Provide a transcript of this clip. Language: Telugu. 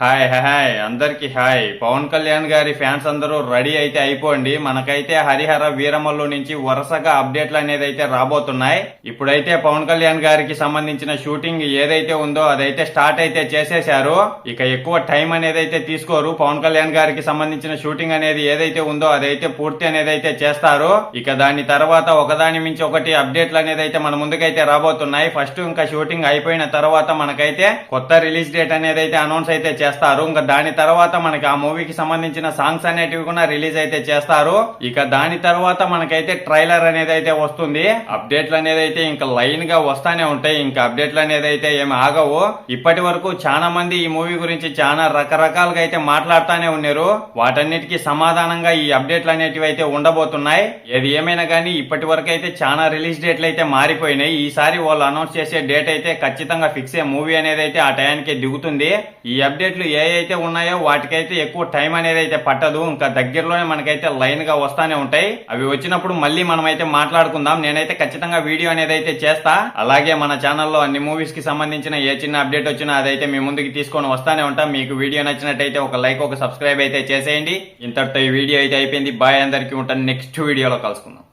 హాయ్ హాయ్, అందరికీ అందరికి హాయ్. పవన్ కళ్యాణ్ గారి ఫ్యాన్స్ అందరూ రెడీ అయితే అయిపోండి. మనకైతే హరిహర వీరమల్లు నుంచి వరుసగా అప్డేట్లు అనేది అయితే రాబోతున్నాయి. ఇప్పుడైతే పవన్ కళ్యాణ్ గారికి సంబంధించిన షూటింగ్ ఏదైతే ఉందో అదైతే స్టార్ట్ అయితే చేసేశారు. ఇక ఎక్కువ టైం అనేది అయితే తీసుకోరు. పవన్ కళ్యాణ్ గారికి సంబంధించిన షూటింగ్ అనేది ఏదైతే ఉందో అదైతే పూర్తి అనేది అయితే చేస్తారు. ఇక దాని తర్వాత ఒకదాని మించి ఒకటి అప్డేట్లు అనేది అయితే మన ముందుకైతే రాబోతున్నాయి. ఫస్ట్ ఇంకా షూటింగ్ అయిపోయిన తర్వాత మనకైతే కొత్త రిలీజ్ డేట్ అనేది అయితే అనౌన్స్ అయితే చేస్తారు. ఇంకా దాని తర్వాత మనకి ఆ మూవీకి సంబంధించిన సాంగ్స్ అనేటివి కూడా రిలీజ్ అయితే చేస్తారు. ఇక దాని తర్వాత మనకైతే ట్రైలర్ అనేది అయితే వస్తుంది. అప్డేట్లు అనేది అయితే ఇంకా లైన్గా వస్తానే ఉంటాయి. ఇంకా అప్డేట్లు అనేది అయితే ఏమి ఆగవు. ఇప్పటి వరకు చాలా మంది ఈ మూవీ గురించి చాలా రకరకాలుగా అయితే మాట్లాడుతానే ఉన్నారు. వాటన్నిటికీ సమాధానంగా ఈ అప్డేట్లు అనేటివి అయితే ఉండబోతున్నాయి. ఏది ఏమైనా కానీ ఇప్పటి వరకు అయితే చాలా రిలీజ్ డేట్లు అయితే మారిపోయినాయి. ఈసారి వాళ్ళు అనౌన్స్ చేసే డేట్ అయితే ఖచ్చితంగా ఫిక్స్ అయ్యే మూవీ అనేది అయితే ఆ టయానికి దిగుతుంది. ఈ అప్డేట్ అప్డేట్లు ఏ అయితే ఉన్నాయో వాటికైతే ఎక్కువ టైం అనేది అయితే పట్టదు. ఇంకా దగ్గరలోనే మనకైతే లైన్గా వస్తానే ఉంటాయి. అవి వచ్చినప్పుడు మళ్ళీ మనం అయితే మాట్లాడుకుందాం. నేనైతే ఖచ్చితంగా వీడియో అనేది అయితే చేస్తా. అలాగే మన ఛానల్లో అన్ని మూవీస్కి సంబంధించిన ఏ చిన్న అప్డేట్ వచ్చినా అదైతే మీ ముందుకి తీసుకొని వస్తానే ఉంటాం. మీకు వీడియో నచ్చినట్టయితే ఒక లైక్ ఒక సబ్స్క్రైబ్ అయితే చేసేయండి. ఇంతటితో ఈ వీడియో అయితే అయిపోయింది. బాయ్ అందరికీ ఉంటాను. నెక్స్ట్ వీడియోలో కలుసుకుందాం.